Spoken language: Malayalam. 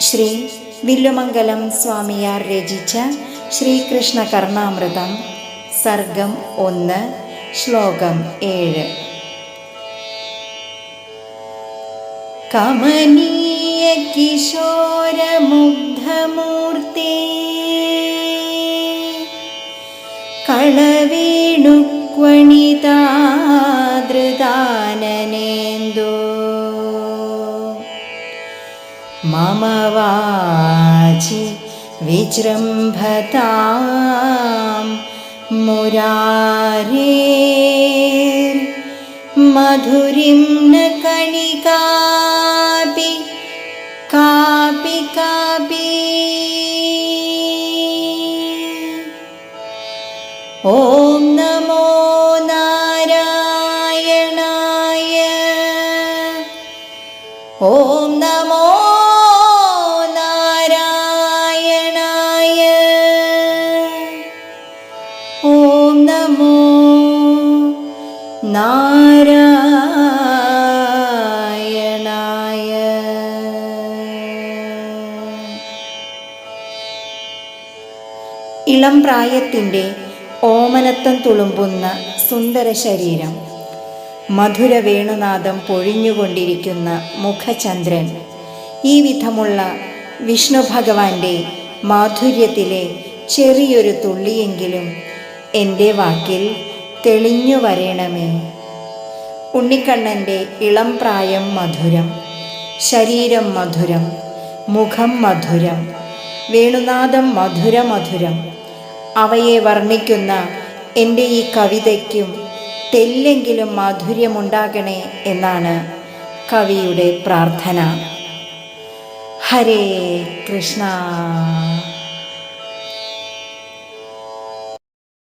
ശ്രീ വില്ലുമംഗലം സ്വാമിയാർ രചിച്ച ശ്രീകൃഷ്ണ കർണാമൃതം സർഗം ഒന്ന് ശ്ലോകം ഏഴ്. കമനീയ കിശോരമുഗ്ധമൂർത്തി കളവേണുക്വണിതാദൃദാനനേന്ദോ मम वाचि विजृम्भतां मुरारे मधुरिं न कणिकापि कापि कापि। ॐ नमो नारायणाय। ॐ नमो നാരായണായ. ഇളം പ്രായത്തിന്റെ ഓമനത്വം തുളുമ്പുന്ന സുന്ദര ശരീരം മധുര വേണുനാഥം പൊഴിഞ്ഞുകൊണ്ടിരിക്കുന്ന മുഖചന്ദ്രൻ ഈ വിധമുള്ള വിഷ്ണു ഭഗവാന്റെ മാധുര്യത്തിലെ ചെറിയൊരു തുള്ളിയെങ്കിലും എന്റെ വാക്കിൽ തെളിഞ്ഞു വരേണമേ. ഉണ്ണിക്കണ്ണന്റെ ഇളം പ്രായം മധുരം ശരീരം മധുരം മുഖം മധുരം വേണുനാഥം മധുര മധുരം അവയെ വർണിക്കുന്ന എന്റെ ഈ കവിതയ്ക്കും തെല്ലെങ്കിലും മാധുര്യമുണ്ടാകണേ എന്നാണ് കവിയുടെ പ്രാർത്ഥന. ഹരേ കൃഷ്ണ.